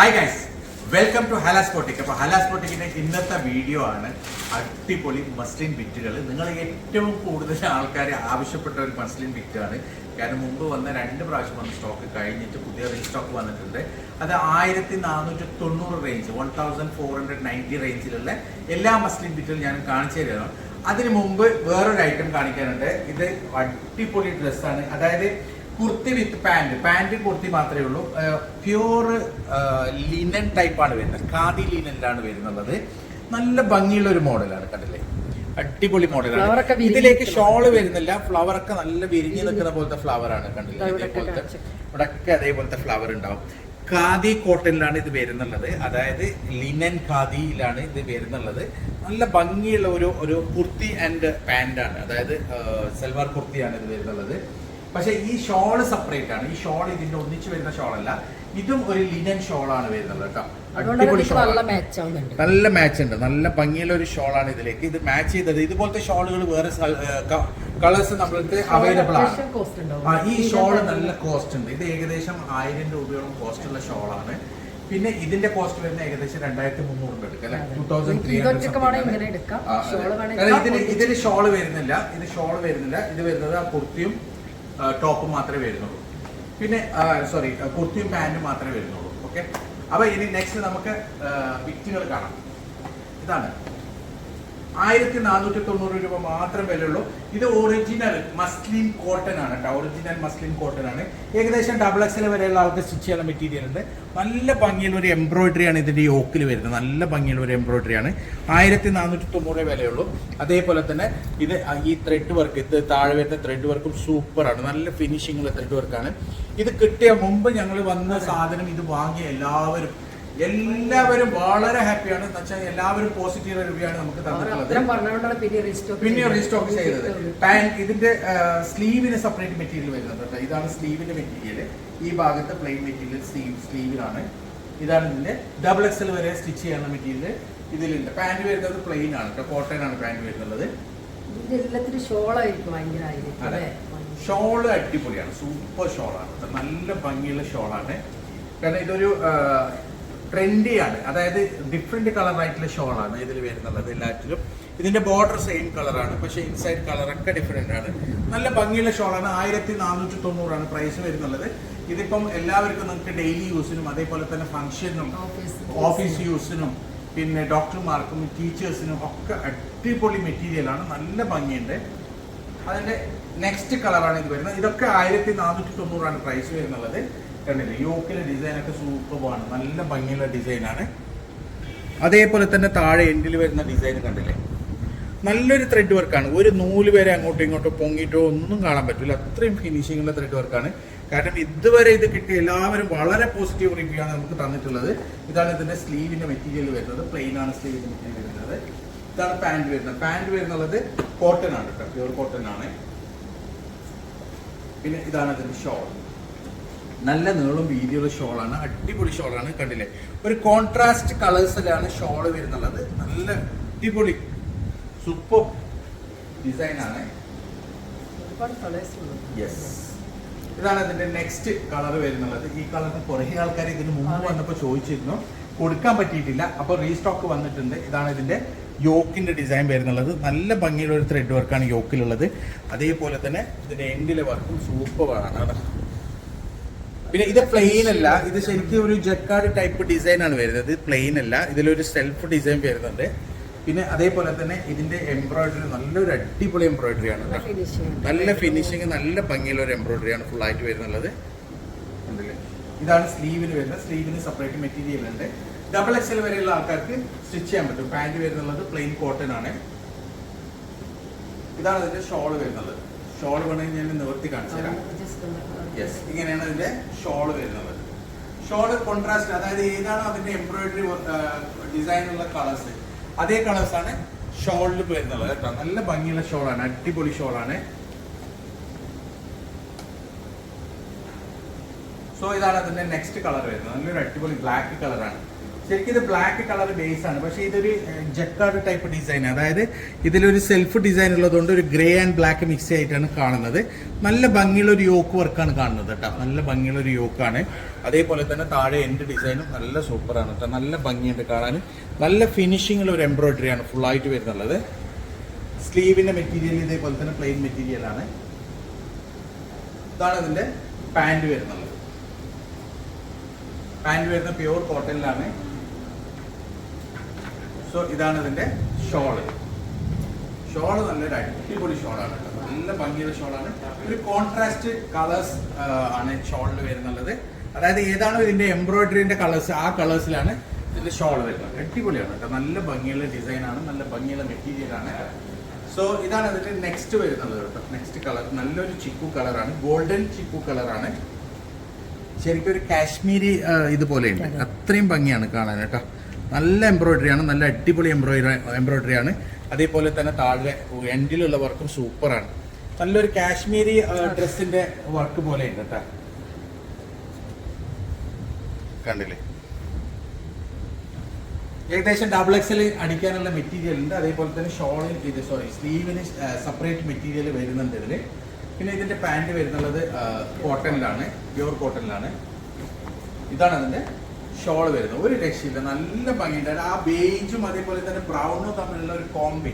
Hi guys welcome to ഹലാസ്പോട്ടിക് അപ്പോൾ ഹലാസ്പോട്ടിക്കിന്റെ ഇന്നത്തെ വീഡിയോ ആണ് അടിപൊളി മസ്ലിൻ ബിറ്റുകൾ നിങ്ങൾ ഏറ്റവും കൂടുതൽ ആൾക്കാർ ആവശ്യപ്പെട്ട ഒരു മസ്ലിൻ ബിറ്റാണ് കാരണം മുമ്പ് വന്ന രണ്ട് പ്രാവശ്യം വന്ന സ്റ്റോക്ക് കഴിഞ്ഞിട്ട് പുതിയ റീസ്റ്റോക്ക് വന്നിട്ടുണ്ട്. അത് ആയിരത്തി നാനൂറ്റി തൊണ്ണൂറ് range one thousand four hundred ninety റേഞ്ചിലുള്ള എല്ലാ മസ്ലിൻ ബിറ്റുകളും ഞാൻ കാണിച്ചു തരുന്നു അതിന് മുമ്പ് വേറൊരു ഐറ്റം കാണിക്കാനുണ്ട്. ഇത് അടിപൊളി ഡ്രസ്സാണ് അതായത് kurti with pant pant kurti മാത്രമേ ഉള്ളൂ. പ്യൂർ ലിനൻ ടൈപ്പാണ് വരുന്നത്. ഖാദി ലിനനിലാണ് വരുന്നുള്ളത് നല്ല ഭംഗിയുള്ള ഒരു മോഡലാണ് കണ്ടില്ലേ? അടിപൊളി മോഡലാണ്. ഇതിലേക്ക് ഷോൾ ഷോൾ വരുന്നില്ല. ഫ്ലവർ ഒക്കെ നല്ല വിരിഞ്ഞു നിൽക്കുന്ന പോലത്തെ ഫ്ലവർ ആണ് കണ്ടില്ലേ? ഇതേപോലത്തെ. ഇവിടൊക്കെ അതേപോലത്തെ ഫ്ലവർ ഉണ്ടാവും. ഖാദി കോട്ടണിലാണ് ഇത് വരുന്നുള്ളത്. അതായത് ലിനൻ ഖാദിയിലാണ് ഇത് വരുന്നുള്ളത്. നല്ല ഭംഗിയുള്ള ഒരു ഒരു കുർത്തി ആൻഡ് പാന്റ് ആണ്. അതായത് സൽവാർ കുർത്തിയാണ് ഇത് വരുന്നുള്ളത്. പക്ഷെ ഈ ഷോൾ സെപ്പറേറ്റ് ആണ്. ഈ ഷോൾ ഇതിന്റെ ഒന്നിച്ച് വരുന്ന ഷോളല്ല ഇതും ഒരു ലിനൻ ഷോൾ ആണ് വരുന്നത് കേട്ടോ. അടിപൊളി നല്ല മാച്ച് ഉണ്ട്. നല്ല ഭംഗിയുള്ള ഒരു ഷോൾ ആണ് ഇതിലേക്ക്. ഇത് മാച്ച് ചെയ്തത് ഇതുപോലത്തെ ഷോളുകൾ വേറെ കളേഴ്സ് നമ്മൾക്ക് അവൈലബിൾ ആണ്. ഈ ഷോൾ നല്ല കോസ്റ്റ് ഉണ്ട്. ഇത് ഏകദേശം ആയിരം രൂപയോളം കോസ്റ്റ് ഉള്ള ഷോൾ ആണ്. പിന്നെ ഇതിന്റെ കോസ്റ്റ് വരുന്ന ഏകദേശം രണ്ടായിരത്തി മുന്നൂറ് എടുക്കാം. ടൂ തൗസൻഡ് ത്രീ ഹൺഡ്രഡ് ഇതിന്. ഇതിന് ഷോൾ വരുന്നില്ല. ഇത് ഷോൾ വരുന്നില്ല. ഇത് വരുന്നത് ആ കുർത്തിയും ടോപ്പും മാത്രമേ വരുന്നുള്ളൂ. പിന്നെ സോറി കുർത്തിയും പാന്റും മാത്രമേ വരുന്നുള്ളൂ. ഓക്കെ അപ്പൊ ഇനി നെക്സ്റ്റ് നമുക്ക് വിറ്റുകൾ കാണാം. ഇതാണ്. ആയിരത്തി നാനൂറ്റി തൊണ്ണൂറ് രൂപ മാത്രം വിലയുള്ളൂ. ഇത് ഒറിജിനൽ മസ്ലിൻ കോട്ടൺ ആണ് കേട്ടോ. ഒറിജിനൽ മസ്ലിൻ കോട്ടൺ ആണ്. ഏകദേശം ഡബിൾ എക്സൽ വരെയുള്ള ആൾക്ക് സ്റ്റിച്ച് ചെയ്യാൻ മെറ്റീരിയൽ ഉണ്ട്. നല്ല ഭംഗിയുള്ള ഒരു എംബ്രോയിഡറി ആണ് ഇതിന്റെ യോക്കിൽ വരുന്നത്. നല്ല ഭംഗിയുള്ള ഒരു എംബ്രോയിഡറി ആണ്. ആയിരത്തി നാനൂറ്റി തൊണ്ണൂറ് വിലയുള്ളൂ അതേപോലെ തന്നെ ഇത് ഈ ത്രെഡ് വർക്ക് ഇത് താഴെ വരുന്ന ത്രെഡ് വർക്കും സൂപ്പറാണ് നല്ല ഫിനിഷിംഗ് ഉള്ള ത്രെഡ് വർക്കാണ് ഇത് കിട്ടിയ മുമ്പ് ഞങ്ങൾ വന്ന സാധനം ഇത് വാങ്ങിയ എല്ലാവരും എല്ലാവരും വളരെ ഹാപ്പിയാണ്. എന്നുവെച്ചാൽ എല്ലാവരും പോസിറ്റീവ് റിവ്യൂ ആണ് നമുക്ക് തന്നിട്ടുള്ളത്. പിന്നെ റീസ്റ്റോക്ക് ചെയ്തത്. പാന്റ് ഇതിന്റെ സ്ലീവിന് സെപ്പറേറ്റ് മെറ്റീരിയൽ വരുന്നത് കേട്ടോ. ഇതാണ് സ്ലീവിന്റെ മെറ്റീരിയൽ ഈ ഭാഗത്ത് പ്ലെയിൻ മെറ്റീരിയൽ സ്ലീവ് സ്ലീവിലാണ് ഇതാണ് ഇതിന്റെ ഡബിൾ എക്സൽ വരെ സ്റ്റിച്ച് ചെയ്യുന്ന മെറ്റീരിയൽ ഇതിലുണ്ട്. പാന്റ് വരുന്നത് പ്ലെയിൻ ആണ് കേട്ടോ. കോട്ടൺ ആണ് പാന്റ് വരുന്നത്? ഷോൾ അടിപൊളിയാണ്. സൂപ്പർ ഷോളാണ്. നല്ല ഭംഗിയുള്ള ഷോളാണ്. കാരണം ഇതൊരു ട്രെൻഡിയാണ് അതായത് ഡിഫറെന്റ് കളർ ആയിട്ടുള്ള ആണ് ഇതിൽ വരുന്നുള്ളത് എല്ലാറ്റിലും. ഇതിന്റെ ബോർഡർ സെയിം കളറാണ് പക്ഷേ ഇൻസൈഡ് കളറൊക്കെ ഡിഫറെന്റ് ആണ്. നല്ല ഭംഗിയുള്ള ഷോളാണ് ആയിരത്തി നാനൂറ്റി തൊണ്ണൂറാണ് പ്രൈസ് വരുന്നുള്ളത്. ഇതിപ്പം എല്ലാവർക്കും നിങ്ങൾക്ക് ഡെയിലി യൂസിനും അതേപോലെ തന്നെ ഫംഗ്ഷനും ഓഫീസ് യൂസിനും പിന്നെ ഡോക്ടർമാർക്കും ടീച്ചേഴ്സിനും ഒക്കെ അടിപൊളി മെറ്റീരിയലാണ് നല്ല ഭംഗിയുണ്ട്. അതിന്റെ നെക്സ്റ്റ് കളറാണ് ഇത് വരുന്നത്. ഇതൊക്കെ ആയിരത്തി നാനൂറ്റി തൊണ്ണൂറാണ് പ്രൈസ് വരുന്നുള്ളത്. കണ്ടില്ലേ? യോക്കിലെ ഡിസൈൻ ഒക്കെ സൂപ്പറാണ് നല്ല ഭംഗിയുള്ള ഡിസൈനാണ് അതേപോലെ തന്നെ താഴെ എൻഡിൽ വരുന്ന ഡിസൈൻ കണ്ടില്ലേ? നല്ലൊരു ത്രെഡ് വർക്കാണ് ഒരു നൂൽ വരെ അങ്ങോട്ടും ഇങ്ങോട്ടും പൊങ്ങിയിട്ടോ ഒന്നും കാണാൻ പറ്റില്ല അത്രയും ഫിനിഷിംഗ് ഉള്ള ത്രെഡ് വർക്കാണ് കാരണം ഇതുവരെ ഇത് കിട്ടിയ എല്ലാവരും വളരെ പോസിറ്റീവ് റിവ്യൂ ആണ് നമുക്ക് തന്നിട്ടുള്ളത്. ഇതാണ് ഇതിന്റെ സ്ലീവിന്റെ മെറ്റീരിയൽ വരുന്നത്. പ്ലെയിൻ ആണ് സ്ലീവിന്റെ മെറ്റീരിയൽ വരുന്നത്. ഇതാണ് പാന്റ് വരുന്നത്. പാന്റ് വരുന്നത് കോട്ടൺ ആണ് കേട്ടോ. കോട്ടൺ ആണ്. പിന്നെ ഇതാണ് ഇതിന്റെ ഷോൾ നല്ല നീളം വീതിയുള്ള ഷോളാണ് അടിപൊളി ഷോളാണ് കണ്ടില്ലേ? ഒരു കോൺട്രാസ്റ്റ് കളേഴ്സിലാണ് ഷോൾ വരുന്നുള്ളത്. നല്ല അടിപൊളി സൂപ്പർ ആണ്. ഉണ്ട് യെസ് ഇതാണ് ഇതിന്റെ നെക്സ്റ്റ് കളർ വരുന്നുള്ളത്. ഈ കളറിന് കുറേ ആൾക്കാർ ഇതിന് മുമ്പ് വന്നപ്പോ വന്നപ്പോൾ ചോദിച്ചിരുന്നു. കൊടുക്കാൻ പറ്റിയിട്ടില്ല. അപ്പോൾ റീസ്റ്റോക്ക് വന്നിട്ടുണ്ട്. ഇതാണ് ഇതിന്റെ യോക്കിന്റെ ഡിസൈൻ വരുന്നുള്ളത്. നല്ല ഭംഗിയുള്ള ഒരു ത്രെഡ് വർക്കാണ് യോക്കിലുള്ളത്. അതേപോലെ തന്നെ ഇതിന്റെ എൻഡിലെ വർക്കും സൂപ്പറാണ് അതാണ് പിന്നെ ഇത് പ്ലെയിൻ അല്ല. ഇത് ശരിക്കും ഒരു ജക്കാർഡ് ടൈപ്പ് ഡിസൈൻ ആണ് വരുന്നത്. പ്ലെയിൻ അല്ല. ഇതിലൊരു സെൽഫ് ഡിസൈൻ വരുന്നുണ്ട്. പിന്നെ അതേപോലെ തന്നെ ഇതിന്റെ എംബ്രോയിഡറി നല്ലൊരു അടിപൊളി എംബ്രോയിഡറി ആണ് നല്ല ഫിനിഷിങ് നല്ല ഭംഗിയുള്ള ഒരു എംബ്രോയിഡറി ആണ് ഫുൾ ആയിട്ട് വരുന്നുള്ളത്? ഇതാണ് സ്ലീവിന് വരുന്നത്. സ്ലീവിന് സെപ്പറേറ്റ് മെറ്റീരിയൽ ഉണ്ട്. ഡബിൾ എക്സൽ വരെയുള്ള ആൾക്കാർക്ക് സ്റ്റിച്ച് ചെയ്യാൻ പറ്റും. പാന്റ് വരുന്നുള്ളത് പ്ലെയിൻ കോട്ടൺ ആണ്. ഇതാണ് ഇതിന്റെ ഷോൾ വരുന്നത്. ഷോൾ വേണമെങ്കിൽ ഞാൻ നിവർത്തി കാണിച്ചു തരാം യെസ് ഇങ്ങനെയാണ് ഇതിന്റെ ഷോൾ വരുന്നത്. ഷോൾ കോൺട്രാസ്റ്റ് അതായത് ഏതാണ് അതിന്റെ എംബ്രോയിഡറി ഡിസൈൻ ഉള്ള കളേഴ്സ് അതേ കളേഴ്സ് ആണ് ഷോളിൽ വരുന്നത്. കേട്ടോ നല്ല ഭംഗിയുള്ള ഷോളാണ് അടിപൊളി ഷോളാണ് സോ ഇതാണ് അതിന്റെ നെക്സ്റ്റ് കളർ വരുന്നത്. നല്ലൊരു അടിപൊളി ബ്ലാക്ക് കളറാണ് ശരിക്കും ഇത് ബ്ലാക്ക് കളർ ബേസ് ആണ്. പക്ഷേ ഇതൊരു ജക്കാർഡ് ടൈപ്പ് ഡിസൈൻ അതായത് ഇതിലൊരു സെൽഫ് ഡിസൈൻ ഉള്ളതുകൊണ്ട് ഒരു ഗ്രേ ആൻഡ് ബ്ലാക്ക് മിക്സ് ആയിട്ടാണ് കാണുന്നത്. നല്ല ഭംഗിയുള്ള ഒരു യോക്ക് വർക്കാണ് കാണുന്നത് കേട്ടോ നല്ല ഭംഗിയുള്ള ഒരു യോക്കാണ് അതേപോലെ തന്നെ താഴെ എന്റെ ഡിസൈനും നല്ല സൂപ്പറാണ് കേട്ടോ നല്ല ഭംഗിയുണ്ട് കാണാൻ. നല്ല ഫിനിഷിംഗുള്ള ഒരു എംബ്രോയിഡറി ആണ് ഫുൾ ആയിട്ട് വരുന്നുള്ളത്. സ്ലീവിന്റെ മെറ്റീരിയൽ ഇതേപോലെ തന്നെ പ്ലെയിൻ മെറ്റീരിയൽ ആണ്. ഇതാണ് ഇതിന്റെ പാന്റ് വരുന്നത്. പാന്റ് വരുന്ന പ്യൂർ കോട്ടണിലാണ് സോ ഇതാണ് ഇതിന്റെ ഷോൾ ഷോൾ നല്ലൊരു അടിപൊളി ഷോളാണ് നല്ല ഭംഗിയുള്ള ഷോളാണ് ഒരു കോൺട്രാസ്റ്റ് കളേഴ്സ് ആണ് ഷോളിൽ വരുന്നുള്ളത്. അതായത് ഏതാണോ ഇതിന്റെ എംബ്രോയിഡറിന്റെ കളേഴ്സ് ആ കളേഴ്സിലാണ് ഇതിന്റെ ഷോൾ വരുന്നത്. അടിപൊളിയാണ് കേട്ടോ. നല്ല ഭംഗിയുള്ള ഡിസൈൻ ആണ്. നല്ല ഭംഗിയുള്ള മെറ്റീരിയൽ ആണ്. സോ ഇതാണ് ഇതിന്റെ നെക്സ്റ്റ് വരുന്നത് കേട്ടോ. നെക്സ്റ്റ് കളർ നല്ലൊരു ചിക്കു കളറാണ് ഗോൾഡൻ ചിക്കു കളറാണ് ശരിക്കും ഒരു കാശ്മീരി ഇതുപോലെ ഇതുപോലെയുണ്ട് അത്രയും ഭംഗിയാണ് കാണാൻ കേട്ടോ. നല്ല എംബ്രോയിഡറി ആണ് നല്ല അടിപൊളി എംബ്രോയിഡറി എംബ്രോയിഡറി ആണ്. അതേപോലെ തന്നെ താഴെ എൻഡിലുള്ള വർക്കും സൂപ്പറാണ് നല്ലൊരു കാശ്മീരി ഡ്രസ്സിന്റെ വർക്ക് പോലെ ഉണ്ട് കേട്ടോ കണ്ടില്ലേ? ഏകദേശം ഡബിൾ എക്സൽ അടിക്കാനുള്ള മെറ്റീരിയൽ ഉണ്ട്. അതേപോലെ തന്നെ ഷോളിൽ ഇത് സോറി സ്ലീവിന് സെപ്പറേറ്റ് മെറ്റീരിയൽ വരുന്നുണ്ട് ഇതിൽ പിന്നെ ഇതിന്റെ പാന്റ് വരുന്നുള്ളത് കോട്ടണിലാണ് പ്യുവർ കോട്ടണിലാണ് ഇതാണ് അതിന്റെ ഷോൾ വരുന്നത് ഒരു രക്ഷയില്ല. നല്ല ഭംഗിയുണ്ട്. ആ ബേജും അതേപോലെ തന്നെ ബ്രൗണും തമ്മിലുള്ള ഒരു കോമ്പി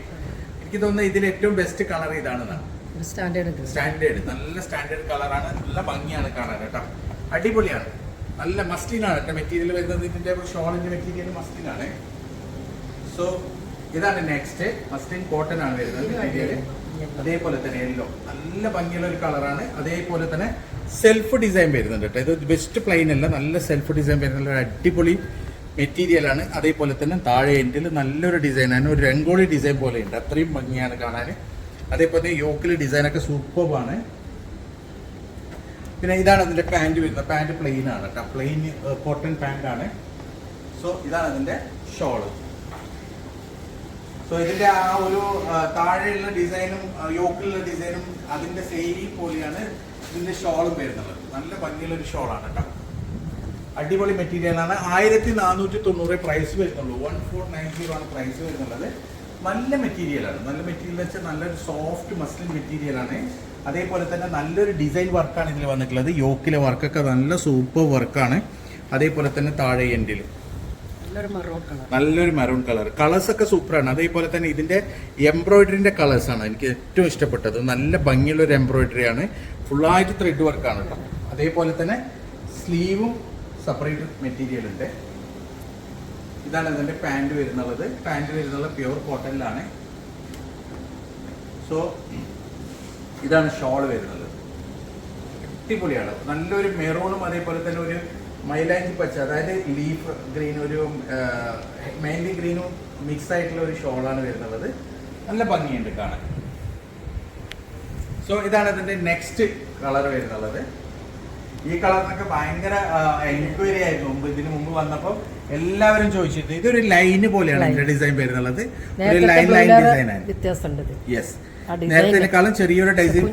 എനിക്ക് തോന്നുന്നത് ഇതിൽ ഏറ്റവും ബെസ്റ്റ് കളർ ഇതാണെന്നാണ്. സ്റ്റാൻഡേർഡ് സ്റ്റാൻഡേർഡ് നല്ല സ്റ്റാൻഡേർഡ് കളറാണ് നല്ല ഭംഗിയാണ് കാണാൻ കേട്ടോ. അടിപൊളിയാണ്. നല്ല മസ്റ്റിനാണ് കേട്ടോ മെറ്റീരിയൽ വരുന്നത് ഇതിന്റെ ഷോളിന്റെ മെറ്റീരിയൽ മസ്റ്റിനാണ് സോ ഇതാണ് നെക്സ്റ്റ് മസ്റ്റിൻ കോട്ടൺ ആണ് വരുന്നത് മെറ്റീരിയൽ അതേപോലെ തന്നെ യെല്ലോ നല്ല ഭംഗിയുള്ള ഒരു കളറാണ് അതേപോലെ തന്നെ സെൽഫ് ഡിസൈൻ വരുന്നുണ്ട് കേട്ടോ. ഇത് ബെസ്റ്റ് പ്ലെയിൻ അല്ല നല്ല സെൽഫ് ഡിസൈൻ വരുന്ന ഒരു അടിപൊളി മെറ്റീരിയൽ ആണ്. അതേപോലെ തന്നെ താഴെ എൻഡിൽ നല്ലൊരു ഡിസൈനാണ് ഒരു രംഗോളി ഡിസൈൻ പോലെ ഉണ്ട്. അത്രയും ഭംഗിയാണ് കാണാൻ അതേപോലെ തന്നെ യോക്കിൽ ഡിസൈനൊക്കെ സൂപ്പർബാണ് പിന്നെ ഇതാണ് അതിന്റെ പാന്റ് വരുന്നത്. പാന്റ് പ്ലെയിൻ ആണ് കേട്ടോ. പ്ലെയിൻ കോട്ടൺ പാന്റ് ആണ്. സോ ഇതാണ് അതിന്റെ ഷോൾ സോ ഇതിന്റെ ആ ഒരു താഴെയുള്ള ഡിസൈനും യോക്കിലുള്ള ഡിസൈനും അതിന്റെ സെയിം പോലെയാണ് ഇതിന്റെ ഷോളും വരുന്നത്. നല്ല ഭംഗിയുള്ള ഒരു ഷോളാണ് കേട്ടോ അടിപൊളി മെറ്റീരിയലാണ് ആയിരത്തി നാനൂറ്റി തൊണ്ണൂറ് പ്രൈസ് വരുന്നുള്ളൂ. വൺ ഫോർ നയൻ സീറോ ആണ് പ്രൈസ് വരുന്നുള്ളത്. നല്ല മെറ്റീരിയലാണ് നല്ല മെറ്റീരിയൽ വെച്ചാൽ നല്ലൊരു സോഫ്റ്റ് മസ്ലിൻ മെറ്റീരിയലാണ് അതേപോലെ തന്നെ നല്ലൊരു ഡിസൈൻ വർക്കാണ് ഇതിൽ വന്നിട്ടുള്ളത്. യോക്കിലെ വർക്കൊക്കെ നല്ല സൂപ്പർ വർക്കാണ് അതേപോലെ തന്നെ താഴെ എൻഡിലും നല്ലൊരു മെറൂൺ കളർ കളേഴ്സ് ഒക്കെ സൂപ്പറാണ്. അതേപോലെ തന്നെ ഇതിന്റെ എംബ്രോയിഡറിന്റെ കളേഴ്സ് ആണ് എനിക്ക് ഏറ്റവും ഇഷ്ടപ്പെട്ടത്. നല്ല ഭംഗിയുള്ള ഒരു എംബ്രോയിഡറി ആണ് ഫുള്ളായിട്ട് ത്രെഡ് വർക്കാണ് കേട്ടോ അതേപോലെ തന്നെ സ്ലീവും സെപ്പറേറ്റ് മെറ്റീരിയൽ ഉണ്ട്. ഇതാണ് ഇതിന്റെ പാന്റ് വരുന്നുള്ളത്. പാന്റ് വരുന്നത് പ്യുവർ കോട്ടണിലാണ് സോ ഇതാണ് ഷോൾ വരുന്നത്. അടിപൊളിയാണ്. നല്ലൊരു മെറൂണും അതേപോലെ തന്നെ ഒരു മൈലാഞ്ചി പച്ച അതായത് ലീഫ് ഗ്രീൻ ഒരു മെയിൻലി ഗ്രീനും മിക്സ് ആയിട്ടുള്ള ഒരു ഷോളാണ് വരുന്നത്. നല്ല ഭംഗിയുണ്ട് കാണാൻ. സോ ഇതാണ് ഇതിന്റെ നെക്സ്റ്റ് കളർ വരുന്നുള്ളത് ഈ കളറിനൊക്കെ ഭയങ്കര എൻക്വയറി ആയിരുന്നു. മുമ്പ് ഇതിന് മുമ്പ് വന്നപ്പോൾ എല്ലാവരും ചോദിച്ചിരുന്നു ഇതൊരു ലൈന് പോലെയാണ് ഡിസൈൻ വരുന്നുള്ളത് ഒരു ലൈൻ ലൈൻ ഡിസൈൻ ആണ്. യെസ് നേരത്തേക്കാളും ചെറിയൊരു ഡിസൈൻ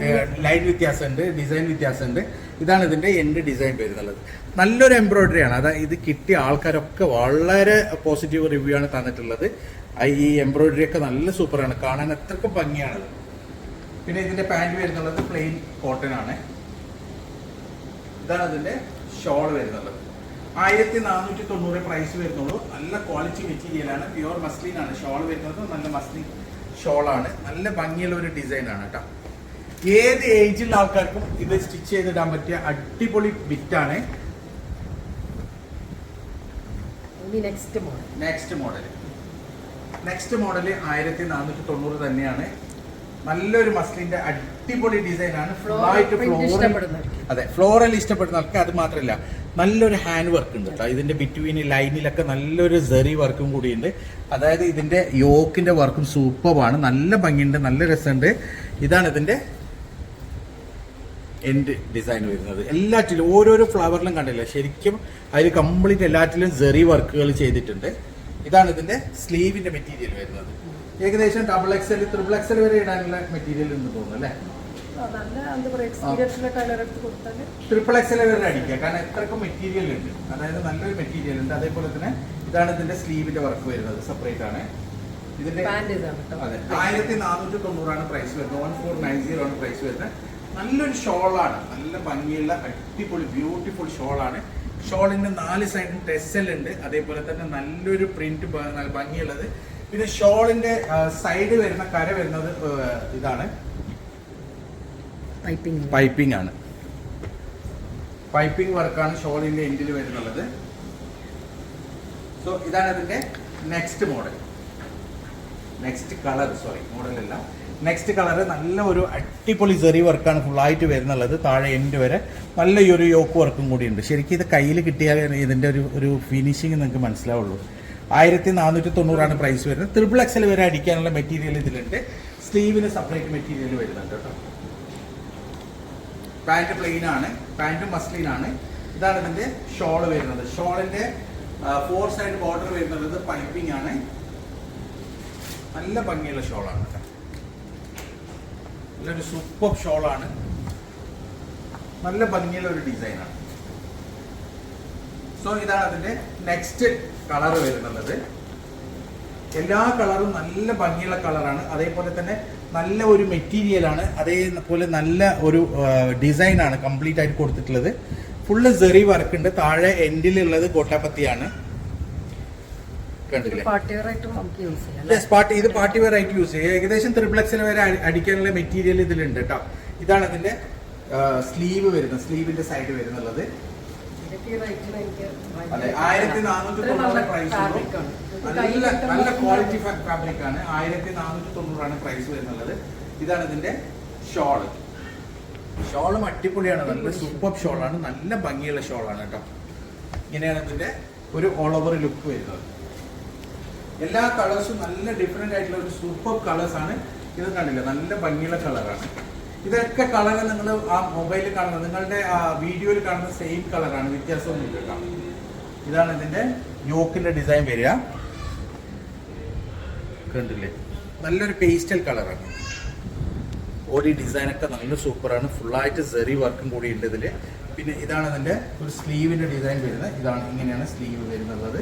ലൈൻ വ്യത്യാസമുണ്ട് ഡിസൈൻ വ്യത്യാസമുണ്ട്. ഇതാണ് ഇതിന്റെ എൻഡ് ഡിസൈൻ വരുന്നുള്ളത് നല്ലൊരു എംബ്രോയിഡറി ആണ്. അതായത് ഇത് കിട്ടിയ ആൾക്കാരൊക്കെ വളരെ പോസിറ്റീവ് റിവ്യൂ ആണ് തന്നിട്ടുള്ളത്. ഈ എംബ്രോയിഡറി ഒക്കെ നല്ല സൂപ്പറാണ് കാണാൻ അത്രക്കും ഭംഗിയാണത് പിന്നെ ഇതിന്റെ പാന്റ് വരുന്നുള്ളത് പ്ലെയിൻ കോട്ടൺ ആണ്. ഇതാണ് അതിന്റെ ഷോൾ വരുന്നുള്ളത് ആയിരത്തി നാനൂറ്റി തൊണ്ണൂറ് പ്രൈസ് വരുന്നുള്ളൂ. നല്ല ക്വാളിറ്റി മെറ്റീരിയൽ ആണ്. പ്യുവർ മസ്ലിൻ ആണ്. ഷോൾ വരുന്നത് നല്ല മസ്ലിൻ ഷോളാണ്. നല്ല ഭംഗിയുള്ള ഒരു ഡിസൈൻ ആണ് കേട്ടോ. ഏത് ഏജിലുള്ള ആൾക്കാർക്കും ഇത് സ്റ്റിച്ച് ചെയ്തിടാൻ പറ്റിയ അടിപൊളി ബിറ്റാണ്. ആണ് next model next model next model ആയിരത്തി നാനൂറ്റി തൊണ്ണൂറ് തന്നെയാണ്. നല്ലൊരു മസ്ലിന്റെ അടിപൊളി ഡിസൈൻ ആണ്. Floral floral. അതെ ഫ്ലോറൽ ഇഷ്ടപ്പെടുന്ന ആൾക്ക് അത് മാത്രമല്ല നല്ലൊരു ഹാൻഡ് വർക്ക് ഉണ്ട് കേട്ടോ ഇതിന്റെ ബിറ്റ്വീൻ ലൈനിലൊക്കെ നല്ലൊരു സെറി വർക്കും കൂടിയുണ്ട്. അതായത് ഇതിന്റെ യോക്കിന്റെ വർക്കും സൂപ്പറാണ് നല്ല ഭംഗിയുണ്ട് നല്ല രസമുണ്ട്. ഇതാണ് ഇതിന്റെ എൻഡ് ഡിസൈൻ വരുന്നത്. എല്ലാറ്റിലും ഓരോരോ ഫ്ലവറിലും കണ്ടില്ല? ശരിക്കും അതിൽ കംപ്ലീറ്റ് എല്ലാറ്റിലും സെറി വർക്കുകൾ ചെയ്തിട്ടുണ്ട്. ഇതാണ് ഇതിന്റെ സ്ലീവിന്റെ മെറ്റീരിയൽ വരുന്നത്. ഏകദേശം ഡബിൾ എക്സൽ ട്രിപ്പിൾ എക്സൽ വരെ ഇടാനുള്ള മെറ്റീരിയൽ എന്ന് തോന്നുന്നു അല്ലേ? ട്രിപ്പിൾ എക്സൽ വരെ അടിക്കുക കാരണം എത്രക്കും മെറ്റീരിയൽ ഉണ്ട്. അതായത് നല്ലൊരു മെറ്റീരിയൽ ഉണ്ട്. അതേപോലെ തന്നെ ഇതാണ് ഇതിന്റെ സ്ലീവിന്റെ വർക്ക് വരുന്നത് സെപ്പറേറ്റ് ആണ്. ഇതിന്റെ അതെ ആയിരത്തി നാനൂറ്റി തൊണ്ണൂറാണ് പ്രൈസ് വരുന്നത്. വൺ ഫോർ നയൻ സീറോ ആണ് പ്രൈസ് വരുന്നത്. നല്ലൊരു ഷോളാണ് നല്ല ഭംഗിയുള്ള അടിപൊളി ബ്യൂട്ടിഫുൾ ഷോളാണ് ഷോളിന്റെ നാല് സൈഡും ടെസൽ ഉണ്ട്. അതേപോലെ തന്നെ നല്ലൊരു പ്രിന്റ് ഭംഗിയുള്ളത്. പിന്നെ ഷോളിന്റെ സൈഡ് വരുന്ന കര വരുന്നത് ഇതാണ്. പൈപ്പിംഗ് പൈപ്പിംഗ് ആണ്. പൈപ്പിംഗ് വർക്കാണ് ഷോളിന്റെ എൻഡിൽ വരുന്നുള്ളത്. സോ ഇതാണ് അതിന്റെ next model next colour sorry മോഡലല്ല next colour നല്ല ഒരു അടിപൊളി സെറി വർക്കാണ് ഫുള്ളായിട്ട് വരുന്നുള്ളത്. താഴെ എൻഡ് വരെ നല്ല ഈ ഒരു യോക്ക് വർക്കും കൂടിയുണ്ട്. ശരിക്കും ഇത് കയ്യിൽ കിട്ടിയാൽ ഇതിന്റെ ഒരു ഒരു ഫിനിഷിങ് നിങ്ങൾക്ക് മനസ്സിലാവുള്ളൂ. ആയിരത്തി നാനൂറ്റി തൊണ്ണൂറാണ് പ്രൈസ് വരുന്നത് ത്രിപിൾ എക്സൽ വരെ അടിക്കാനുള്ള മെറ്റീരിയൽ ഇതിലുണ്ട്. സ്ലീവിന് സെപ്പറേറ്റ് മെറ്റീരിയൽ വരുന്നുണ്ട് കേട്ടോ. പാന്റ് പ്ലെയിൻ ആണ്. പാന്റ് മസ്ലിൻ ആണ്. ഇതാണ് ഇതിന്റെ ഷോൾ വരുന്നത്. ഷോളിന്റെ ഫോർ സൈഡ് ബോർഡർ വരുന്നത് പൈപ്പിംഗ് ആണ്. നല്ല ഭംഗിയുള്ള ഷോളാണ് നല്ലൊരു സൂപ്പർ ഷോളാണ്. നല്ല ഭംഗിയുള്ള ഒരു ഡിസൈനാണ്. സോ ഇതാണ് അതിന്റെ നെക്സ്റ്റ് കളർ വരുന്നത് എല്ലാ കളറും നല്ല ഭംഗിയുള്ള കളറാണ് അതേപോലെ തന്നെ നല്ല ഒരു മെറ്റീരിയൽ ആണ്. അതേപോലെ നല്ല ഒരു ഡിസൈൻ ആണ് കംപ്ലീറ്റ് ആയിട്ട് കൊടുത്തിട്ടുള്ളത്. ഫുള്ള് സെറി വർക്ക് ഉണ്ട്. താഴെ എൻഡിലുള്ളത് കോട്ടാപ്പത്തിയാണ് പാർട്ടി? ഇത് പാർട്ടി വെയർ ആയിട്ട് യൂസ് ചെയ്യും. ഏകദേശം ത്രിപ്ലക്സിന് വരെ അടി- അടിക്കാനുള്ള മെറ്റീരിയൽ ഇതിലുണ്ട് കേട്ടോ ഇതാണ് അതിന്റെ സ്ലീവ് വരുന്നത്. സ്ലീവിന്റെ സൈഡ് വരുന്നുള്ളത്. അതെ ആയിരത്തി നാനൂറ്റി തൊണ്ണൂറ് പ്രൈസ്. നല്ല നല്ല ക്വാളിറ്റി ഫാബ്രിക് ആണ് ആയിരത്തി നാനൂറ്റി തൊണ്ണൂറാണ് പ്രൈസ് വരുന്നുള്ളത്. ഇതാണ് ഇതിന്റെ ഷോൾ ഷോളും അടിപൊളിയാണ്. നല്ല സൂപ്പർ ഷോളാണ് നല്ല ഭംഗിയുള്ള ഷോളാണ് കേട്ടോ ഇങ്ങനെയാണ് ഇതിന്റെ ഒരു ഓൾ ഓവർ ലുക്ക് വരുന്നത്. എല്ലാ കളേഴ്സും നല്ല ഡിഫറെന്റ് ആയിട്ടുള്ള ഒരു സൂപ്പർ കളേഴ്സ് ആണ്. ഇത് കണ്ടില്ല? നല്ല ഭംഗിയുള്ള കളറാണ് ഇതൊക്കെ കളർ നിങ്ങൾ ആ മൊബൈലിൽ കാണുന്ന നിങ്ങളുടെ ആ വീഡിയോയിൽ കാണുന്ന സെയിം കളറാണ് വ്യത്യാസമൊന്നും ഇല്ല ഇതാണ് ഇതിന്റെ ന്യൂക്കിന്റെ ഡിസൈൻ വരിക. കണ്ടില്ലേ? നല്ലൊരു പേസ്റ്റൽ കളറാണ് ബോഡി ഡിസൈൻ ഒക്കെ നല്ല സൂപ്പറാണ് ഫുള്ളായിട്ട് സെറി വർക്കും കൂടി ഉണ്ട് ഇതിൽ. പിന്നെ ഇതാണ് അതിന്റെ ഒരു സ്ലീവിന്റെ ഡിസൈൻ വരുന്നത്. ഇതാണ് ഇങ്ങനെയാണ് സ്ലീവ് വരുന്നത്.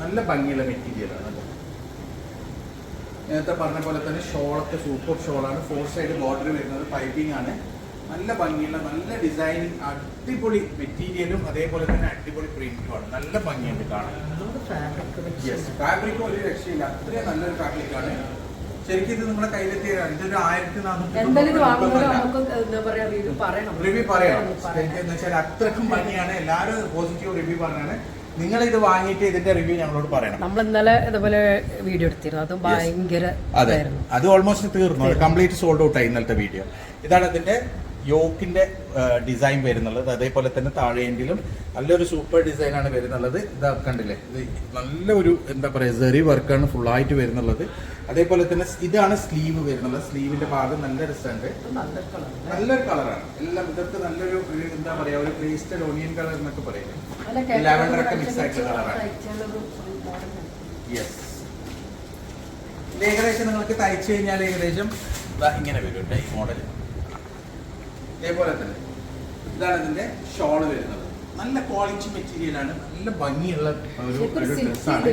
നല്ല ഭംഗിയുള്ള മെറ്റീരിയൽ ആണ് കേട്ടോ. നേരത്തെ പറഞ്ഞ പോലെ തന്നെ ഷോളൊക്കെ സൂപ്പർ ഷോളാണ് ഫോർ സൈഡ് ബോർഡർ വരുന്നത് പൈപ്പിംഗ് ആണ്. നല്ല ഭംഗിയുള്ള നല്ല ഡിസൈനിങ് അടിപൊളി മെറ്റീരിയലും അതേപോലെ തന്നെ അടിപൊളി പ്രിന്റും ആണ്. നല്ല ഭംഗിയുണ്ട് കാണാൻ. യെസ് ഫാബ്രിക്കും ഒരു രക്ഷയില്ല. അത്രയും നല്ലൊരു ഫാബ്രിക് ആണ്. ശരിക്കും ഇത് നമ്മുടെ കയ്യിലെത്തിയ ഇതൊരു ആയിരത്തി നാനൂറ്റി റിവ്യൂ പറയാം എന്താ. എന്ന് വെച്ചാൽ അത്രക്കും ഭംഗിയാണ്. എല്ലാവരും പോസിറ്റീവ് റിവ്യൂ പറഞ്ഞാണ് നിങ്ങൾ ഇത് വാങ്ങിയിട്ട് ഇതിന്റെ റിവ്യൂ ഞങ്ങളോട് പറയണം. നമ്മൾ ഇന്നലെ ഇതുപോലെ വീഡിയോ എടുത്തിരുന്നു. അതും ഭയങ്കര അതെ. അത് ഓൾമോസ്റ്റ് തീർന്നു. കംപ്ലീറ്റ് സോൾഡ് ഔട്ട് ആയി ഇന്നലത്തെ വീഡിയോ ഇതാണ് അതിന്റെ യോക്കിന്റെ ഡിസൈൻ വരുന്നുള്ളത്. അതേപോലെ തന്നെ താഴെയെങ്കിലും നല്ലൊരു സൂപ്പർ ഡിസൈൻ ആണ് വരുന്നുള്ളത്. ഇതാ കണ്ടില്ലേ? ഇത് നല്ല ഒരു എന്താ പറയാ സെറി വർക്കാണ് ഫുള്ളായിട്ട് വരുന്നുള്ളത്. അതേപോലെ തന്നെ ഇതാണ് സ്ലീവ് വരുന്നുള്ളത്. സ്ലീവിന്റെ ഭാഗം നല്ല രസമുണ്ട്. നല്ലൊരു കളറാണ് എല്ലാം ഇതൊക്കെ നല്ലൊരു എന്താ പറയാ ഒരു പേസ്റ്റൽ ഓണിയൻ കളർ എന്നൊക്കെ പറയുന്നത് ലാവൻഡർ ഒക്കെ മിക്സ് ആയിട്ടുള്ള കളറാണ്. യെസ് ഏകദേശം നിങ്ങൾക്ക് തയ്ച്ചു കഴിഞ്ഞാൽ ഏകദേശം ഇങ്ങനെ വരും ഈ മോഡൽ ഇതേപോലെ തന്നെ. ഇതാണ് ഇതിന്റെ ഷോൾ വരുന്നത്. നല്ല ക്വാളിറ്റി മെറ്റീരിയലാണ് നല്ല ഭംഗിയുള്ള ഒരു ഡ്രസ്സാണ്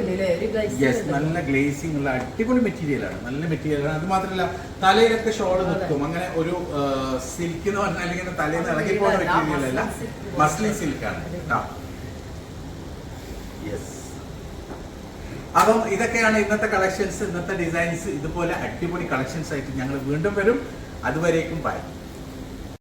യെസ് നല്ല ഗ്ലേസിംഗ് ഉള്ള അടിപൊളി മെറ്റീരിയലാണ് നല്ല മെറ്റീരിയലാണ് അത് മാത്രമല്ല തലയിലൊക്കെ ഷോൾ. നിൽക്കും അങ്ങനെ ഒരു സിൽക്ക് എന്ന് പറഞ്ഞാൽ അല്ലെങ്കിൽ തലയിൽ നിന്ന് ഇളകി പോകുന്ന അല്ല, മെറ്റീരിയൽ അല്ല മസ്ലിൻ സിൽക്ക് ആണ്. കേട്ടോ യെസ് അപ്പം ഇതൊക്കെയാണ് ഇന്നത്തെ കളക്ഷൻസ് ഇന്നത്തെ ഡിസൈൻസ് ഇതുപോലെ അടിപൊളി കളക്ഷൻസ് ആയിട്ട് ഞങ്ങൾ വീണ്ടും വരും. അതുവരേക്കും ബൈ